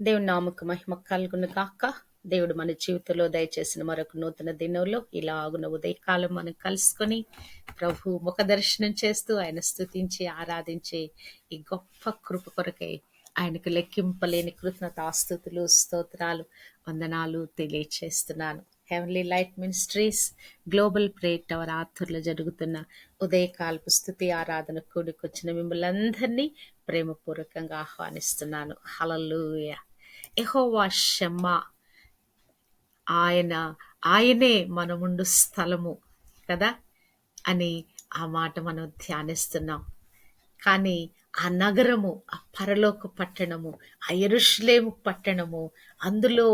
దేవుని నామకు మహిమ కలుగును కాక దేవుడు మన జీవితంలో దయచేసిన మరొక నూతన దినంలో ఇలాగున ఉదయకాలం మనం కలుసుకొని ప్రభు ముఖ దర్శనం చేస్తూ ఆయన స్థుతించి ఆరాధించే ఈ గొప్ప కృప కొరకై ఆయనకు లెక్కింపలేని కృతజ్ఞతాస్తుతులు స్తోత్రాలు వందనాలు తెలియచేస్తున్నాను. Heavenly light ministries global prayer tower ఆథర్లో జరుగుతున్న ఉదయకాలపు స్థుతి ఆరాధన కూడికొచ్చిన మిమ్మల్ని అందరినీ ప్రేమపూర్వకంగా ఆహ్వానిస్తున్నాను. హలలుయా ఎహోవా షమ్మ ఆయన ఆయనే మనముండు స్థలము కదా అని ఆ మాట మనం ధ్యానిస్తున్నాం. కానీ ఆ నగరము ఆ పరలోక పట్టణము ఆ ఎరుషులేము పట్టణము అందులో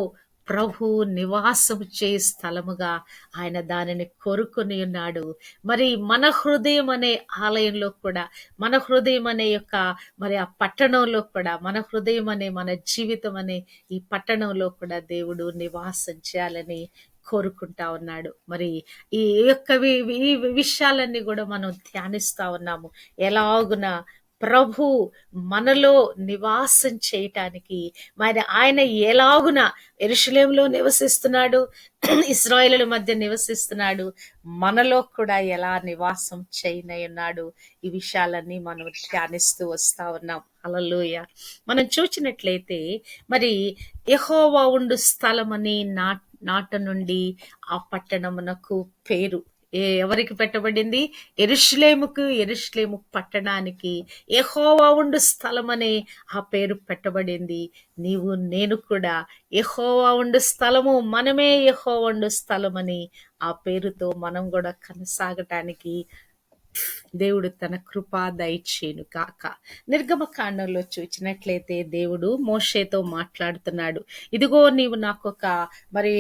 ప్రభు నివాసము చే స్థలముగా ఆయన దానిని కోరుకొని ఉన్నాడు. మరి మన హృదయం అనే ఆలయంలో కూడా మన హృదయం అనే యొక్క మరి ఆ పట్టణంలో కూడా మన హృదయం అనే మన జీవితం అనే ఈ పట్టణంలో కూడా దేవుడు నివాసం చేయాలని కోరుకుంటా ఉన్నాడు. మరి ఈ యొక్క వి- ఈ విషయాలన్నీ కూడా మనం ధ్యానిస్తా ఉన్నాము. ఎలాగున ప్రభు మనలో నివాసం చేయటానికి మరి ఆయన ఎలాగున ఎరుషలేంలో నివసిస్తున్నాడు? ఇస్రాయేలుల మధ్య నివసిస్తున్నాడు. మనలో కూడా ఎలా నివాసం చేయనన్నాడు ఈ విషయాలన్నీ మనం ధ్యానిస్తూ వస్తా ఉన్నాం. అలలోయ మనం చూసినట్లయితే మరి యహోవా ఉండు స్థలమని నా నాట నుండి ఆ పట్టణమునకు పేరు. ఎవరికి పెట్టబడింది? ఎరుష్లేముకు ఎరుష్లేము పట్టణానికి. ఎహోవా ఉండు స్థలమనే ఆ పేరు పెట్టబడింది. నీవు నేను కూడా ఎహోవా ఉండు స్థలము మనమే ఎహోవా ఉండు స్థలమని ఆ పేరుతో మనం కూడా కొనసాగటానికి దేవుడు తన కృపా దయచేను కాక నిర్గమకాండంలో చూచినట్లయితే దేవుడు మోషేతో మాట్లాడుతున్నాడు. ఇదిగో నీవు నాకు ఒక మరి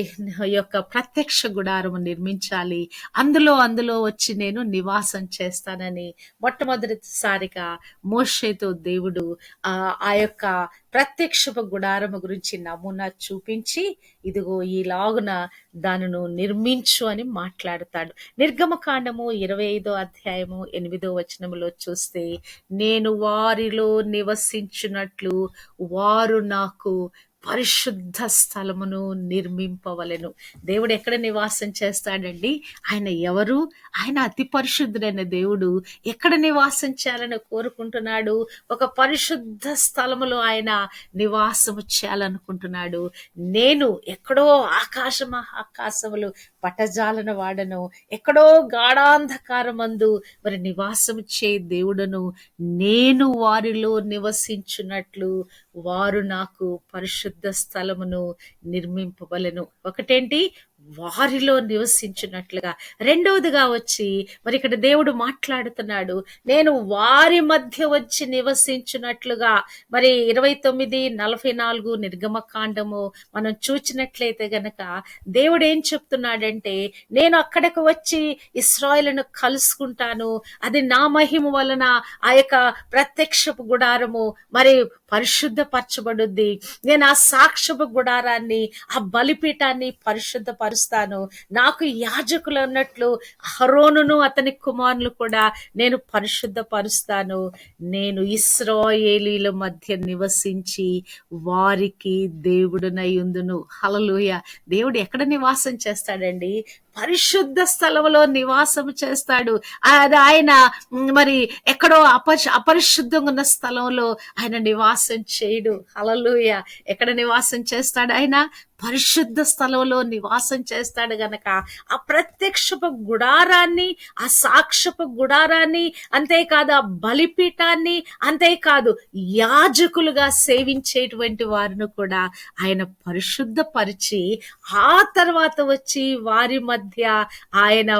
యొక్క ప్రత్యక్ష గుడారము నిర్మించాలి. అందులో అందులో వచ్చి నేను నివాసం చేస్తానని మొట్టమొదటిసారిగా మోషేతో దేవుడు ఆ ఆ యొక్క ప్రత్యక్షపు గుడారము గురించి నమూనా చూపించి ఇదిగో ఈలాగున దానిను నిర్మించు అని మాట్లాడతాడు. నిర్గమకాండము ఇరవై ఐదో అధ్యాయము ఎనిమిదో వచనములో చూస్తే నేను వారిలో నివసించినట్లు వారు నాకు పరిశుద్ధ స్థలమును నిర్మింపవలెను. దేవుడు ఎక్కడ నివాసం చేస్తాడండి? ఆయన ఎవరు? ఆయన అతి పరిశుద్ధుడైన దేవుడు ఎక్కడ నివాసం చేయాలని కోరుకుంటున్నాడు? ఒక పరిశుద్ధ స్థలములో ఆయన నివాసము చేయాలనుకుంటున్నాడు. నేను ఎక్కడో ఆకాశ ఆకాశములు పటజాలన వాడను. ఎక్కడో గాఢాంధకారమందు మరి నివాసము చే దేవుడను నేను వారిలో నివసించున్నట్లు వారు నాకు పరిశుద్ధ స్థలమును నిర్మింపబలను ఒకటేంటి? వారిలో నివసించినట్లుగా. రెండవదిగా వచ్చి మరి ఇక్కడ దేవుడు మాట్లాడుతున్నాడు నేను వారి మధ్య వచ్చి నివసించినట్లుగా. మరి ఇరవై తొమ్మిది నలభై నాలుగు నిర్గమకాండము మనం చూచినట్లయితే గనక దేవుడు ఏం చెప్తున్నాడంటే నేను అక్కడికి వచ్చి ఇస్రాయలను కలుసుకుంటాను. అది నా మహిమ వలన ఆ యొక్క ప్రత్యక్షపు గుడారము మరి పరిశుద్ధపరచబడుద్ది. నేను ఆ సాక్ష్యపు గుడారాన్ని ఆ బలిపీఠాన్ని పరిశుద్ధపరుస్తాను నాకు యాజకులు అన్నట్లు హరోనును అతని కుమారులు కూడా నేను పరిశుద్ధపరుస్తాను. నేను ఇస్రాయేలీల మధ్య నివసించి వారికి దేవుడునై ఉందును. హలలుయ దేవుడు ఎక్కడ నివాసం చేస్తాడండి? పరిశుద్ధ స్థలంలో నివాసం చేస్తాడు. అది ఆయన మరి ఎక్కడో అప అపరిశుద్ధంగా ఉన్న స్థలంలో ఆయన నివాసం చేయడు. హలలుయ ఎక్కడ నివాసం చేస్తాడు ఆయన? పరిశుద్ధ స్థలంలో నివాసం చేస్తాడు గనక. ఆ ప్రత్యక్షపు గుడారాన్ని ఆ సాక్షపు గుడారాన్ని అంతేకాదు ఆ బలిపీఠాన్ని అంతేకాదు యాజకులుగా సేవించేటువంటి వారిని కూడా ఆయన పరిశుద్ధపరిచి ఆ తర్వాత వచ్చి వారి మధ్య ఆయన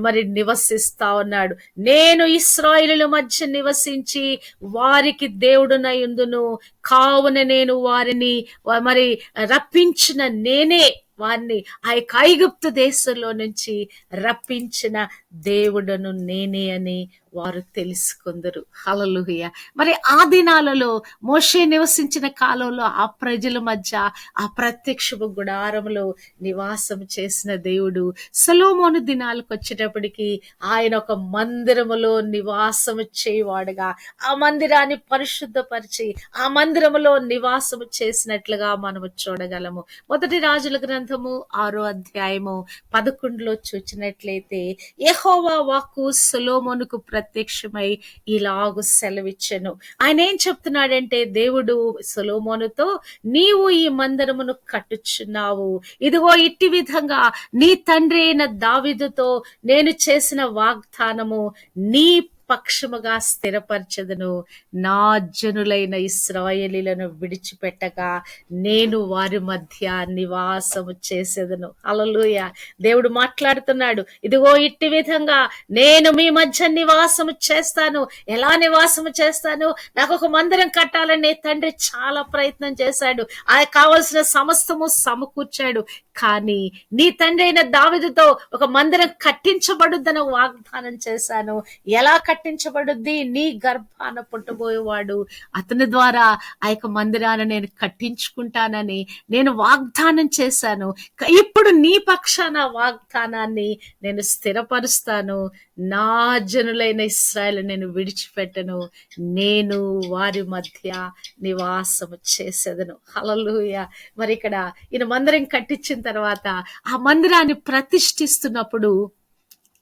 మరి నివసిస్తా ఉన్నాడు. నేను ఇస్రాయిలు మధ్య నివసించి వారికి దేవుడునై ఉందును. కావున నేను వారిని మరి రప్పించిన నేనే వారిని ఆ యొక్క ఐగుప్తు దేశంలో నుంచి రప్పించిన దేవుడను నేనే అని వారు తెలుసుకుందరు. హలలుహయ మరి ఆ దినాలలో మోషే నివసించిన కాలంలో ఆ ప్రజల మధ్య ఆ ప్రత్యక్షపు గుడారంలో నివాసం చేసిన దేవుడు సలోమోను దినాలకు వచ్చేటప్పటికి ఆయన ఒక మందిరములో నివాసం చేయవాడుగా ఆ మందిరాన్ని పరిశుద్ధపరిచి ఆ మందిరములో నివాసము చేసినట్లుగా మనము చూడగలము. మొదటి రాజుల గ్రంథము ఆరో అధ్యాయము పదకొండులో చూచినట్లయితే యహోవా వాక్కు సొలోమోనుకు ప్రత్యక్షమై ఇలాగు సెలవిచ్చెను. ఆయన ఏం చెప్తున్నాడంటే దేవుడు సొలోమోనుతో నీవు ఈ మందిరమును కట్టుచున్నావు. ఇదిగో ఇట్టి విధంగా నీ తండ్రి అయిన దావిదుతో నేను చేసిన వాగ్దానము నీ పక్షముగా స్థిరపరచదును. నా జనులైన ఇస్రాయేలీలను విడిచిపెట్టగా నేను వారి మధ్య నివాసము చేసేదను. అలలుయ దేవుడు మాట్లాడుతున్నాడు. ఇదిగో ఇట్టి విధంగా నేను మీ మధ్య నివాసము చేస్తాను. ఎలా నివాసము చేస్తాను? నాకు ఒక మందిరం కట్టాలని తండ్రి చాలా ప్రయత్నం చేశాడు. ఆ కావలసిన సమస్తము సమకూర్చాడు. కానీ నీ తండ్రి అయిన దావిదుతో ఒక మందిరం కట్టించబడుద్దని వాగ్దానం చేశాను. ఎలా కట్టించబడుద్ది? నీ గర్భాన పుట్టబోయేవాడు. అతని ద్వారా ఆ యొక్క మందిరాన్ని నేను కట్టించుకుంటానని నేను వాగ్దానం చేశాను. ఇప్పుడు నీ పక్షాన వాగ్దానాన్ని నేను స్థిరపరుస్తాను. నా జనులైన ఇస్రాయల్ నేను విడిచిపెట్టను. నేను వారి మధ్య నివాసము చేసేదను. హలలుయ మరి ఇక్కడ ఈయన మందిరం కట్టించిన తర్వాత ఆ మందిరాన్ని ప్రతిష్ఠిస్తున్నప్పుడు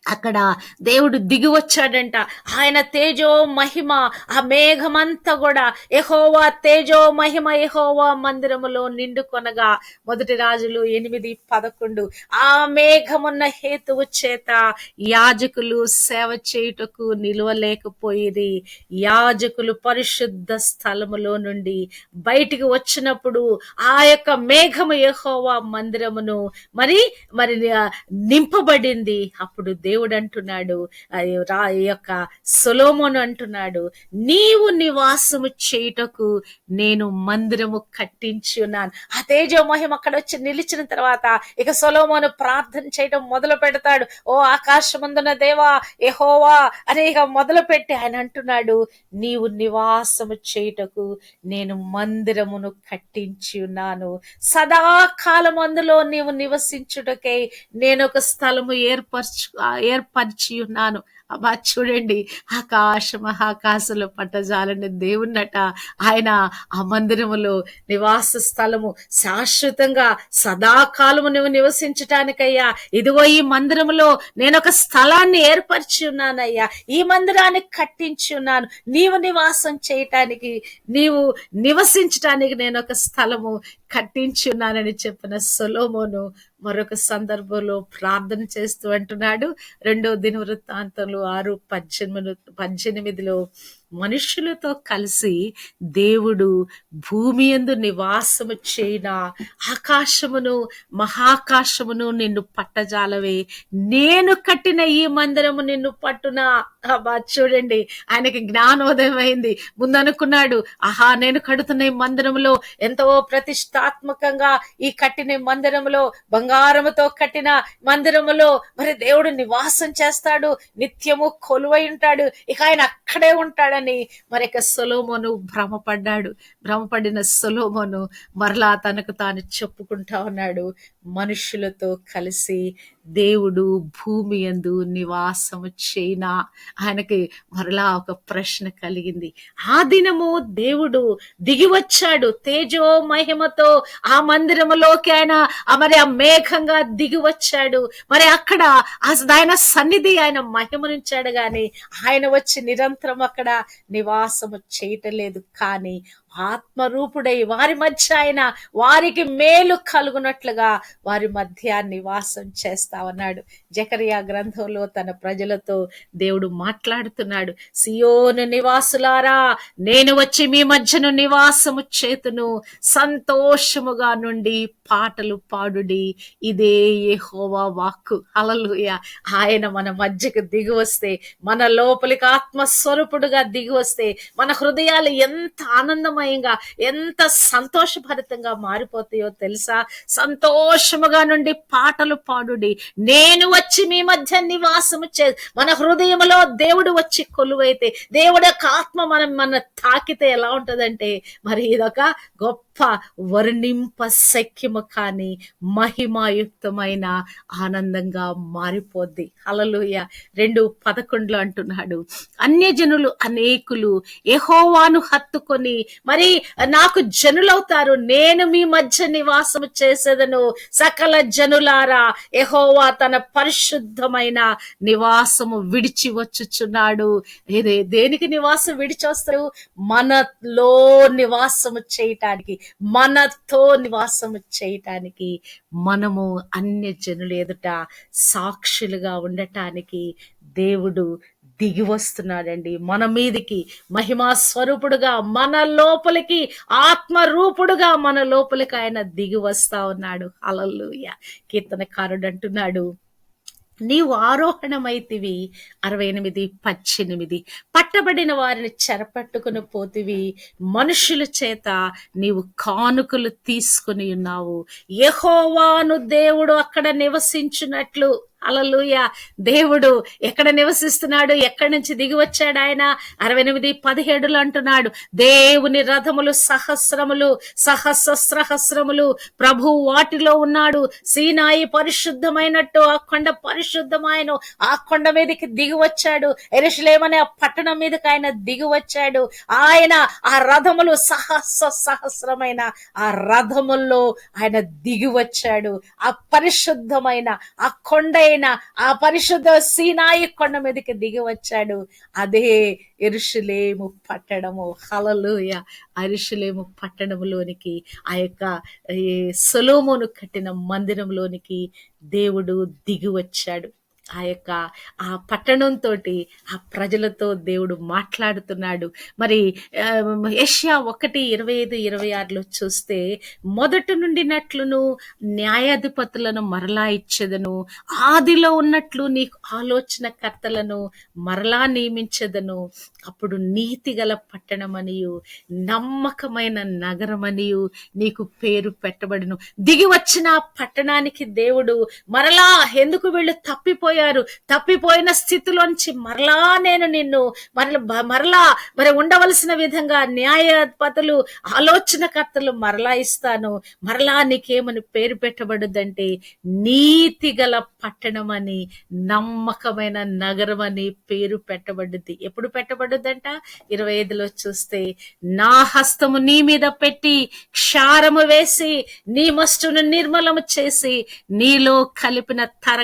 అక్కడ దేవుడు దిగి వచ్చాడంట ఆయన తేజో మహిమ ఆ మేఘమంతా కూడా ఎహోవా తేజో మహిమ ఎహోవా మందిరములో నిండుకొనగా మొదటి రాజులు ఎనిమిది పదకొండు. ఆ మేఘమున్న హేతువు చేత యాజకులు సేవ చేయుటకు నిలవలేకపోయిరి యాజకులు పరిశుద్ధ స్థలములో నుండి బయటికి వచ్చినప్పుడు ఆ యొక్క మేఘము ఎహోవా మందిరమును మరి మరి నింపబడింది. అప్పుడు దేవుడు అంటున్నాడు రా- యొక్క సొలోమోను అంటున్నాడు నీవు నివాసము చేయుటకు నేను మందిరము కట్టించి ఉన్నాను. ఆ తేజో మహిమ అక్కడ వచ్చి నిలిచిన తర్వాత ఇక సొలోమోను ప్రార్థన చేయడం మొదలు పెడతాడు. ఓ ఆకాశమందున దేవా ఎహోవా అని ఇక మొదలు పెట్టి ఆయన అంటున్నాడు నీవు నివాసము చేయుటకు నేను మందిరమును కట్టించి ఉన్నాను. సదాకాలం అందులో నీవు నివసించుటకై నేను ఒక స్థలము ఏర్పరచు ఏర్పరిచి ఉన్నాను అబ్బా చూడండి ఆకాశ మహాకాశలో పట్టజాలని దేవున్నట. ఆయన ఆ మందిరములో నివాస స్థలము శాశ్వతంగా సదాకాలము నువ్వు నివసించటానికయ్యా. ఇదిగో ఈ మందిరములో నేను ఒక స్థలాన్ని ఏర్పరిచి ఉన్నానయ్యా. ఈ మందిరాన్ని కట్టించి ఉన్నాను. నీవు నివాసం చేయటానికి నీవు నివసించటానికి నేను ఒక స్థలము కట్టించి ఉన్నానని చెప్పిన సొలోమోను మరొక సందర్భంలో ప్రార్థన చేస్తూ అంటున్నాడు. రెండో దినవృత్తాంతంలో ఆరు పద్దెనిమిది పద్దెనిమిదిలో మనుషులతో కలిసి దేవుడు భూమి యందు నివాసము చేయిన ఆకాశమును మహాకాశమును నిన్ను పట్టజాలవే. నేను కట్టిన ఈ మందిరము నిన్ను పట్టునా. అబ్బా చూడండి ఆయనకి జ్ఞానోదయం అయింది ముందనుకున్నాడు ఆహా నేను కడుతున్న ఈ మందిరములో ఎంతో ప్రతిష్టాత్మకంగా ఈ కట్టిన మందిరములో బంగారముతో కట్టిన మందిరములో మరి దేవుడు నివాసం చేస్తాడు నిత్యము కొలువై ఉంటాడు. ఇక ఆయన అక్కడే ఉంటాడు మరి మరొక సొలోమోను భ్రమపడ్డాడు. భ్రమపడిన సొలోమోను మరలా తనకు తాను చెప్పుకుంటా ఉన్నాడు. మనుషులతో కలిసి దేవుడు భూమి యందు నివాసము చేయినా ఆయనకి మరలా ఒక ప్రశ్న కలిగింది. ఆ దినము దేవుడు దిగి వచ్చాడు తేజో మహిమతో ఆ మందిరములోకి ఆయన మరి ఆ మేఘంగా దిగి వచ్చాడు. మరి అక్కడ ఆయన సన్నిధి ఆయన మహిమ నుంచాడు గాని ఆయన వచ్చి నిరంతరం అక్కడ నివాసము చేయటం లేదు. కానీ ఆత్మరూపుడై వారి మధ్య ఆయన వారికి మేలు కలుగునట్లుగా వారి మధ్య నివాసం చేస్తా ఉన్నాడు జకరియా గ్రంథంలో తన ప్రజలతో దేవుడు మాట్లాడుతున్నాడు. సియోను నివాసులారా నేను వచ్చి మీ మధ్యను నివాసము చేతును సంతోషముగా నుండి పాటలు పాడుడి. ఇదే యెహోవా వాక్కు. అలలుయ ఆయన మన మధ్యకు దిగి వస్తే మన లోపలికి ఆత్మస్వరూపుడుగా దిగి వస్తే మన హృదయాలు ఎంత ఆనందం ఆనందమయంగా ఎంత సంతోషభరితంగా మారిపోతాయో తెలుసా? సంతోషముగా నుండి పాటలు పాడుడి. నేను వచ్చి మీ మధ్య నివాసము చే మన హృదయంలో దేవుడు వచ్చి కొలువైతే దేవుడు యొక్క ఆత్మ మనం మన తాకితే ఎలా ఉంటదంటే మరి ఇదొక గొప్ప వర్ణింప శక్యము కాని మహిమాయుక్తమైన ఆనందంగా మారిపోద్ది. అలలోయ రెండు పదకొండులో అంటున్నాడు. అన్యజనులు అనేకులు ఎహోవాను హత్తుకొని మరి నాకు జనులవుతారు. నేను మీ మధ్య నివాసం చేసేదను సకల జనులారా. ఎహోవా తన పరిశుద్ధమైన నివాసము విడిచి వచ్చుచున్నాడు. దేనికి నివాసం విడిచి వస్తారు? మనలో నివాసము చేయటానికి. మనతో నివాసము చేయటానికి మనము అన్య జనులు ఎదుట సాక్షులుగా ఉండటానికి దేవుడు దిగి వస్తున్నాడండి. మన మీదికి మహిమా స్వరూపుడుగా మన లోపలికి ఆత్మరూపుడుగా మన లోపలికి ఆయన దిగి వస్తా ఉన్నాడు. అలల్లుయ కీర్తనకారుడు అంటున్నాడు నీవు ఆరోహణమైతివి. అరవై ఎనిమిది పద్దెనిమిది. పట్టబడిన వారిని చెరపట్టుకుని పోతివి. మనుషుల చేత నీవు కానుకలు తీసుకుని ఉన్నావు. యహోవాను దేవుడు అక్కడ నివసించినట్లు అలలుయ దేవుడు ఎక్కడ నివసిస్తున్నాడు? ఎక్కడి నుంచి దిగి వచ్చాడు ఆయన? అరవై ఎనిమిది పదిహేడులు అంటున్నాడు. దేవుని రథములు సహస్రములు సహస్రహస్రములు ప్రభు వాటిలో ఉన్నాడు. సీనాయి పరిశుద్ధమైనట్టు ఆ కొండ పరిశుద్ధమైన ఆ కొండ మీదకి దిగి వచ్చాడు. ఎరుషులేమనే ఆ పట్టణం మీదకి ఆయన దిగి వచ్చాడు. ఆయన ఆ రథములు సహస్ర సహస్రమైన ఆ రథముల్లో ఆయన దిగి వచ్చాడు. ఆ పరిశుద్ధమైన ఆ కొండ అయిన ఆ పరిశుద్ధ సీనాయి కొండ మీదకి దిగి వచ్చాడు. అదే ఎరుషులేము పట్టణము. హలలోయ అరుషులేము పట్టణంలోనికి ఆ యొక్క ఈ సొలోమోను కట్టిన మందిరంలోనికి దేవుడు దిగి వచ్చాడు. ఆ యొక్క ఆ పట్టణంతో ఆ ప్రజలతో దేవుడు మాట్లాడుతున్నాడు. మరి యష్యా ఒకటి ఇరవై ఐదు ఇరవై ఆరులో చూస్తే మొదట నుండినట్లును న్యాయాధిపతులను మరలా ఇచ్చేదను ఆదిలో ఉన్నట్లు నీకు ఆలోచన కర్తలను మరలా నియమించదను. అప్పుడు నీతి గల పట్టణమనియు నమ్మకమైన నగరమనియు నీకు పేరు పెట్టబడును. దిగి వచ్చిన పట్టణానికి దేవుడు మరలా ఎందుకు వీళ్ళు తప్పిపోయారు తప్పిపోయిన స్థితిలోంచి మరలా నేను నిన్ను మరల మరలా మరి ఉండవలసిన విధంగా న్యాయపతులు ఆలోచనకర్తలు మరలా ఇస్తాను. మరలా నీకేమని పేరు పెట్టబడుద్దంటే నీతి గల పట్టణం అని నమ్మకమైన నగరం అని పేరు పెట్టబడుద్ది. ఎప్పుడు పెట్టబడుద్దంట? ఇరవై ఐదులో చూస్తే నా హస్తము నీ మీద పెట్టి క్షారము వేసి నీ మస్టును నిర్మలము చేసి నీలో కలిపిన తర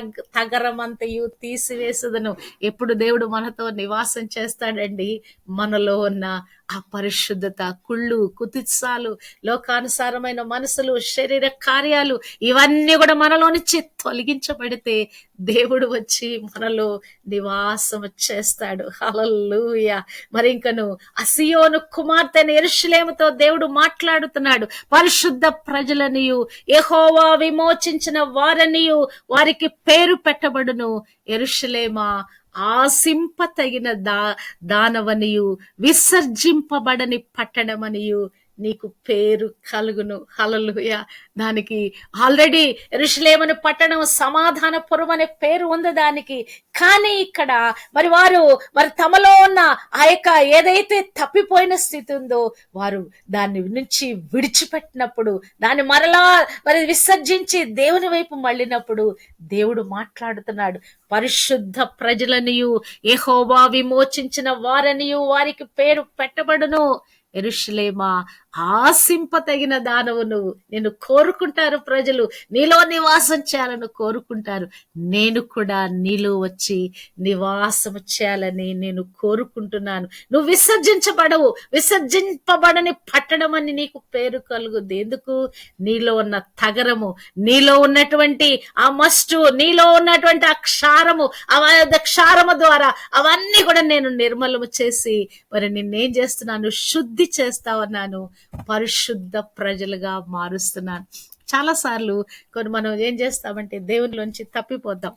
తగరమంతయు తీసివేసదను. ఎప్పుడు దేవుడు మనతో నివాసం చేస్తాడండి. మనలో ఉన్న ఆ పరిశుద్ధత కుళ్ళు కుతిత్సాలు లోకానుసారమైన మనసులు శరీర కార్యాలు ఇవన్నీ కూడా మనలో నుంచి తొలగించబడితే దేవుడు వచ్చి మనలో నివాసం చేస్తాడు. హలల్లుయ. మరి ఇంకను అసియోను కుమార్తె ఎరుషులేముతో దేవుడు మాట్లాడుతున్నాడు. పరిశుద్ధ ప్రజలనియు ఎహోవా విమోచించిన వారనియు వారికి పేరు పెట్టబడును. ఎరుషులేమా ఆసింపతగిన దా దానవనియు విసర్జింపబడని పట్టణమనియు నీకు పేరు కలుగును. హలలుయ దానికి ఆల్రెడీ ఋషులేమని పట్టణం సమాధాన పురం అనే పేరు ఉంది దానికి. కానీ ఇక్కడ మరి వారు మరి తమలో ఉన్న ఆ యొక్క ఏదైతే తప్పిపోయిన స్థితి ఉందో వారు దాన్ని నుంచి విడిచిపెట్టినప్పుడు దాన్ని మరలా మరి విసర్జించి దేవుని వైపు మళ్ళినప్పుడు దేవుడు మాట్లాడుతున్నాడు. పరిశుద్ధ ప్రజలనియు ఏహోవా విమోచించిన వారనియు వారికి పేరు పెట్టబడును. ఎరుషులేమా ఆశింపతగిన దానవు నువ్వు. నేను కోరుకుంటారు ప్రజలు. నీలో నివాసం చేయాలని కోరుకుంటారు. నేను కూడా నీలో వచ్చి నివాసం చేయాలని నేను కోరుకుంటున్నాను. నువ్వు విసర్జించబడవు. విసర్జింపబడని పట్టడం అని నీకు పేరు కలుగుద్ది. ఎందుకు? నీలో ఉన్న తగరము నీలో ఉన్నటువంటి ఆ మస్టు నీలో ఉన్నటువంటి ఆ క్షారము ఆ క్షారము ద్వారా అవన్నీ కూడా నేను నిర్మలము చేసి మరి నిన్నేం చేస్తున్నాను? శుద్ధి చేస్తా ఉన్నాను. పరిశుద్ధ ప్రజలుగా మారుస్తున్నాను చాలాసార్లు కొన్ని మనం ఏం చేస్తామంటే దేవునిలోంచి తప్పిపోతాం.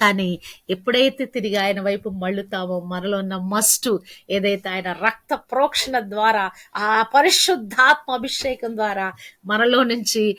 కానీ ఎప్పుడైతే తిరిగి ఆయన వైపు మళ్ళుతామో మనలో ఉన్న మస్టు ఏదైతే ఆయన రక్త ప్రోక్షణ ద్వారా ఆ పరిశుద్ధాత్మ అభిషేకం ద్వారా మనలో నుంచి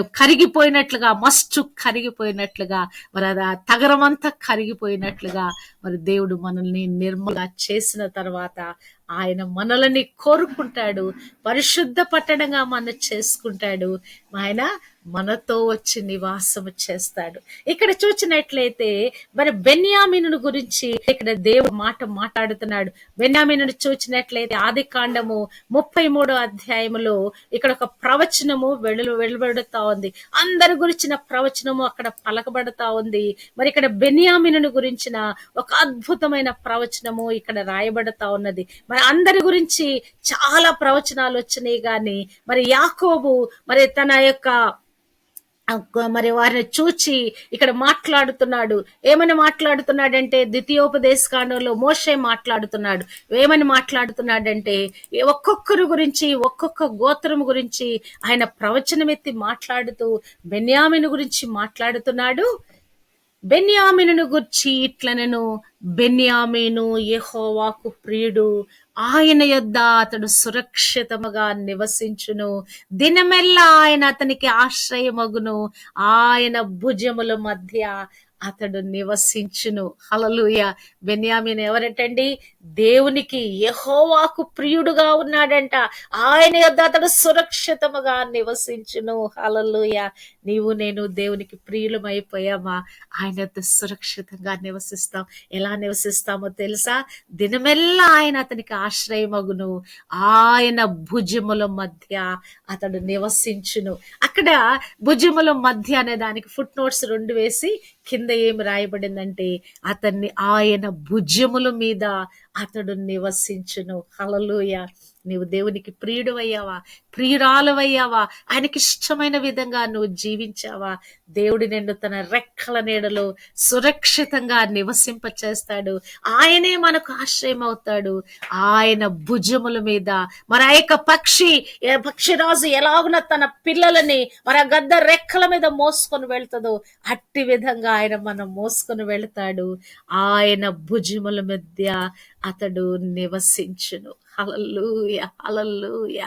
కరిగిపోయినట్లుగా మస్టు కరిగిపోయినట్లుగా మరి అది ఆ తగరమంతా కరిగిపోయినట్లుగా మరి దేవుడు మనల్ని నిర్మల చేసిన తర్వాత ఆయన మనల్ని కోరుకుంటాడు పరిశుద్ధ పట్టణంగా మన చేసుకుంటాడు ఆయన మనతో వచ్చి నివాసము చేస్తాడు. ఇక్కడ చూసినట్లయితే మరి బెన్యామిను గురించి ఇక్కడ దేవుడు మాట మాట్లాడుతున్నాడు. బెన్యామిను చూసినట్లయితే ఆది కాండము ముప్పై మూడో అధ్యాయములో ఇక్కడ ఒక ప్రవచనము వెళ్ళు వెలువడుతా ఉంది. అందరి గురించిన ప్రవచనము అక్కడ పలకబడతా ఉంది. మరి ఇక్కడ బెన్యామిను గురించిన ఒక అద్భుతమైన ప్రవచనము ఇక్కడ రాయబడతా ఉన్నది. మరి అందరి గురించి చాలా ప్రవచనాలు వచ్చినాయి కానీ మరి యాకోబు మరి తన యొక్క మరి వారిని చూచి ఇక్కడ మాట్లాడుతున్నాడు. ఏమని మాట్లాడుతున్నాడంటే ద్వితీయోపదేశ కాండంలో మోషే మాట్లాడుతున్నాడు. ఏమని మాట్లాడుతున్నాడంటే ఒక్కొక్కరు గురించి ఒక్కొక్క గోత్రం గురించి ఆయన ప్రవచనం ఎత్తి మాట్లాడుతూ బెన్యామిను గురించి మాట్లాడుతున్నాడు. బెన్యామిను గుర్చి ఇట్లనను బెన్యామీను యెహోవాకు ప్రియుడు ఆయన యొద్ద అతడు సురక్షితముగా నివసించును. దినమెల్లా ఆయన అతనికి ఆశ్రయమగును. ఆయన భుజముల మధ్య అతడు నివసించును. హలలుయ బెన్యామిన్ ఎవరటండి? దేవునికి యహోవాకు ప్రియుడుగా ఉన్నాడంట. ఆయన యొద్ అతడు సురక్షితముగా నివసించును. హలలుయ నీవు నేను దేవునికి ప్రియులమైపోయామా? ఆయన యొద్ద సురక్షితంగా నివసిస్తాం. ఎలా నివసిస్తామో తెలుసా? దినమెల్లా ఆయన అతనికి ఆశ్రయమగును. ఆయన భుజముల మధ్య అతడు నివసించును. అక్కడ భుజముల మధ్య అనే దానికి ఫుట్ నోట్స్ రెండు వేసి కింద ఏమి రాయబడిందంటే అతన్ని ఆయన భుజముల మీద అతడు నివసించును. హలలుయ నీవు దేవునికి ప్రియుడు అయ్యావా ప్రియురాలవయ్యావా? ఆయనకి ఇష్టమైన విధంగా నువ్వు జీవించావా? దేవుడి నిన్ను తన రెక్కల నీడలో సురక్షితంగా నివసింప చేస్తాడు ఆయనే మనకు ఆశ్రయం అవుతాడు ఆయన భుజముల మీద మన యొక్క పక్షి పక్షిరాజు ఎలాగున తన పిల్లలని మన గద్ద రెక్కల మీద మోసుకొని వెళ్తుందో అట్టి విధంగా ఆయన మనం మోసుకొని వెళ్తాడు. ఆయన భుజముల మధ్య అతడు నివసించును. Hallelujah hallelujah.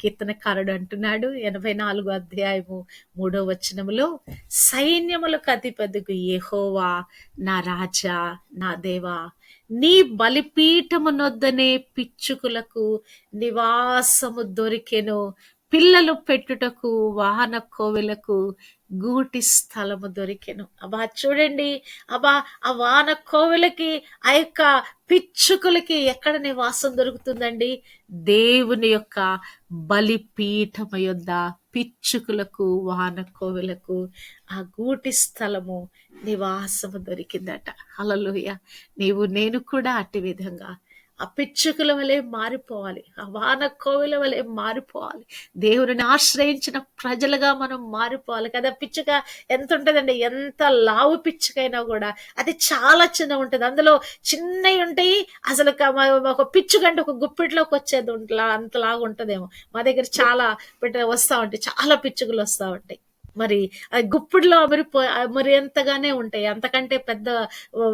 కీర్తనకారుడు అంటున్నాడు ఎనభై నాలుగు అధ్యాయము మూడో వచనములో సైన్యములకు అధిపతికు ఏహోవా నా రాజా నా దేవా. నీ బలిపీఠమునొద్దనే పిచ్చుకులకు నివాసము దొరికెను. పిల్లలు పెట్టుటకు వాహన కోవెలకు గూటి స్థలము దొరికెను. అబ్బా చూడండి. అబ్బా ఆ వాన కోవెలకి ఆ యొక్క పిచ్చుకులకి ఎక్కడ నివాసం దొరుకుతుందండి? దేవుని యొక్క బలిపీఠము యొద్ద పిచ్చుకులకు వాన కోవెలకు ఆ గూటి స్థలము నివాసము దొరికిందట. హలలుయ నీవు నేను కూడా అట్టి విధంగా ఆ పిచ్చుకల వలె మారిపోవాలి. ఆ వాన కోవిల వలె మారిపోవాలి. దేవుని ఆశ్రయించిన ప్రజలుగా మనం మారిపోవాలి కదా. పిచ్చుక ఎంత ఉంటుందండి? ఎంత లావు పిచ్చుకైనా కూడా. అది చాలా చిన్న ఉంటుంది. అందులో చిన్నవి ఉంటాయి. అసలు ఒక మ- ఒక పిచ్చుకంటే ఒక గుప్పిట్లోకి వచ్చేది ఉంటలా అంతలాగా ఉంటుందేమో. మా దగ్గర చాలా పెట్ట వస్తూ ఉంటాయి. చాలా పిచ్చుకలు వస్తూ ఉంటాయి. మరి అది గుప్పిడిలో మరి మరి ఎంతగానే ఉంటాయి. అంతకంటే పెద్ద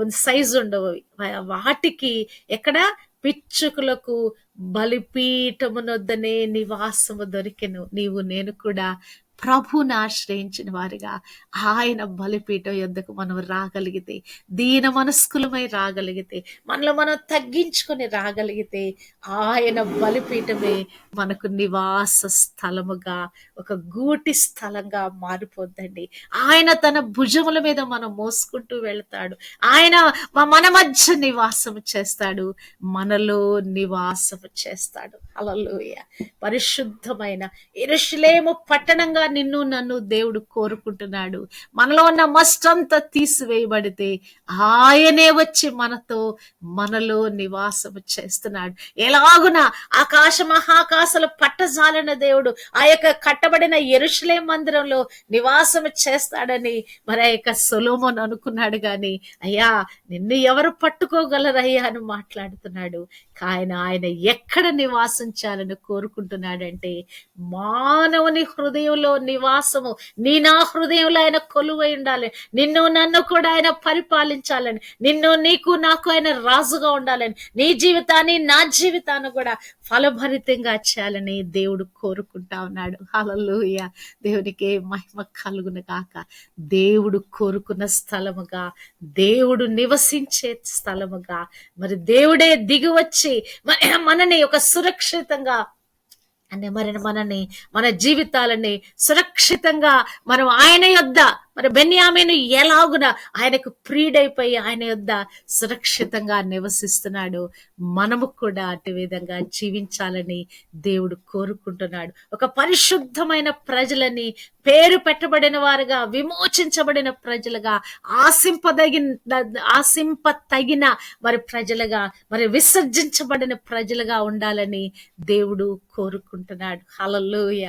సైజు ఉండవు వాటికి ఎక్కడ పిచ్చుకులకు బలిపీఠమునొద్దనే నివాసము దొరికెను. నీవు నేను కూడా ప్రభుని ఆశ్రయించిన వారిగా ఆయన బలిపీఠం ఎందుకు మనం రాగలిగితే దీన మనస్కులమై రాగలిగితే మనలో మనం తగ్గించుకొని రాగలిగితే ఆయన బలిపీఠమే మనకు నివాస స్థలముగా ఒక గూటి స్థలంగా మారిపోద్దండి. ఆయన తన భుజముల మీద మనం మోసుకుంటూ వెళ్తాడు. ఆయన మన మధ్య నివాసము చేస్తాడు. మనలో నివాసము చేస్తాడు. అలలోయ పరిశుద్ధమైన ఇరుషులేము పట్టణంగా నిన్ను నన్ను దేవుడు కోరుకుంటున్నాడు. మనలో ఉన్న మస్టంతా తీసివేయబడితే ఆయనే వచ్చి మనతో మనలో నివాసము చేస్తున్నాడు. ఎలాగున ఆకాశ మహాకాశలు పట్టజాలిన దేవుడు ఆ యొక్క కట్టబడిన ఎరుషులే మందిరంలో నివాసము చేస్తాడని మరి ఆ యొక్క సొలోమోన్ అనుకున్నాడు గాని అయ్యా నిన్ను ఎవరు పట్టుకోగలరయ్యా అని మాట్లాడుతున్నాడు. ఆయన ఆయన ఎక్కడ నివాసించాలని కోరుకుంటున్నాడంటే మానవుని హృదయంలో నివాసము. నీ నా హృదయంలో ఆయన కొలువై ఉండాలి. నిన్ను నన్ను కూడా ఆయన పరిపాలించాలని. నిన్ను నీకు నాకు ఆయన రాజుగా ఉండాలని. నీ జీవితాన్ని నా జీవితాన్ని కూడా ఫలభరితంగా చేయాలని దేవుడు కోరుకుంటా ఉన్నాడు. హల్లెలూయ. దేవునికి మహిమ కలుగును కాక దేవుడు కోరుకున్న స్థలముగా దేవుడు నివసించే స్థలముగా మరి దేవుడే దిగి వచ్చి మనని ఒక సురక్షితంగా అంటే మరి మనల్ని మన జీవితాలని సురక్షితంగా మనం ఆయన యొద్ద మరి బెన్యామీను ఎలాగున ఆయనకు ప్రియుడైపోయి ఆయన యొద్ద సురక్షితంగా నివసిస్తున్నాడు. మనము కూడా అటు విధంగా జీవించాలని దేవుడు కోరుకుంటున్నాడు. ఒక పరిశుద్ధమైన ప్రజలని పేరు పెట్టబడిన వారుగా విమోచించబడిన ప్రజలుగా ఆశింపదగిన ఆశింప తగిన మరి ప్రజలుగా మరి విసర్జించబడిన ప్రజలుగా ఉండాలని దేవుడు కోరుకుంటున్నాడు. హలలోయ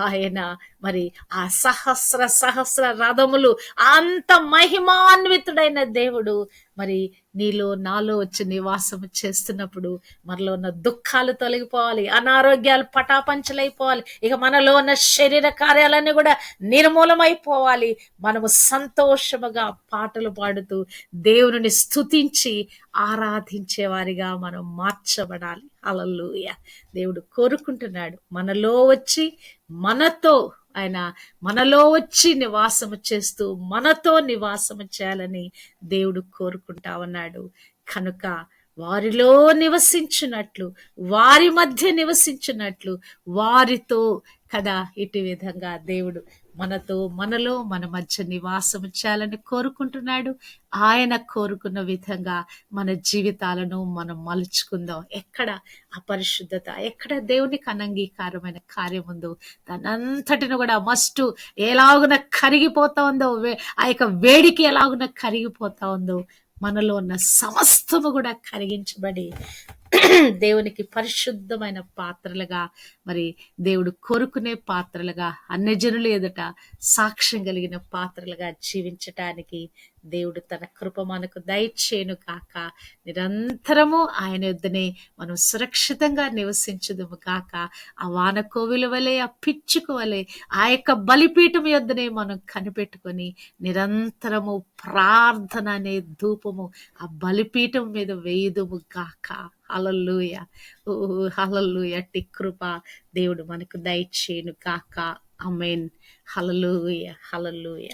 ఆయన మరి ఆ సహస్ర సహస్ర రథములు అంత మహిమాన్వితుడైన దేవుడు మరి నీలో నాలో వచ్చి నివాసం చేస్తున్నప్పుడు మనలో ఉన్న దుఃఖాలు తొలగిపోవాలి అనారోగ్యాలు పటాపంచలైపోవాలి ఇక మనలో ఉన్న శరీర కార్యాలన్నీ కూడా నిర్మూలమైపోవాలి. మనము సంతోషముగా పాటలు పాడుతూ దేవుని స్థుతించి ఆరాధించే వారిగా మనం మార్చబడాలి. అలలుయ దేవుడు కోరుకుంటున్నాడు మనలో వచ్చి మనతో ఆయన మనలో వచ్చి నివాసము చేస్తూ మనతో నివాసము చేయాలని దేవుడు కోరుకుంటా ఉన్నాడు. కనుక వారిలో నివసించినట్లు వారి మధ్య నివసించినట్లు వారితో కదా ఇటు విధంగా దేవుడు మనతో మనలో మన మధ్య నివాసం చేయాలని కోరుకుంటున్నాడు. ఆయన కోరుకున్న విధంగా మన జీవితాలను మనం మలుచుకుందాం. ఎక్కడ అపరిశుద్ధత ఎక్కడ దేవునికి అనంగీకారమైన కార్యం ఉందో దానంతటిని కూడా మస్ట్ ఎలాగున కరిగిపోతా ఉందో వే- ఆ యొక్క వేడికి ఎలాగున కరిగిపోతా ఉందో మనలో ఉన్న సమస్తము కూడా కరిగించబడి దేవునికి పరిశుద్ధమైన పాత్రలుగా మరి దేవుడు కోరుకునే పాత్రలుగా అన్యజనులు ఎదుట సాక్ష్యం కలిగిన పాత్రలుగా జీవించటానికి దేవుడు తన కృప మనకు దయచేయను కాక నిరంతరము ఆయన యుద్ధనే మనం సురక్షితంగా నివసించుదుము కాక ఆ వాన కోవిల వలె ఆ పిచ్చుకు వలె ఆ యొక్క బలిపీఠం యొద్దనే మనం కనిపెట్టుకొని నిరంతరము ప్రార్థన అనే ధూపము ఆ బలిపీఠం మీద వేయుదుము గాక. హలల్లుయ. ఓ హలల్లుయ. టి కృప దేవుడు మనకు దయచేయను కాక అమెన్ హలలుయ హలలుయ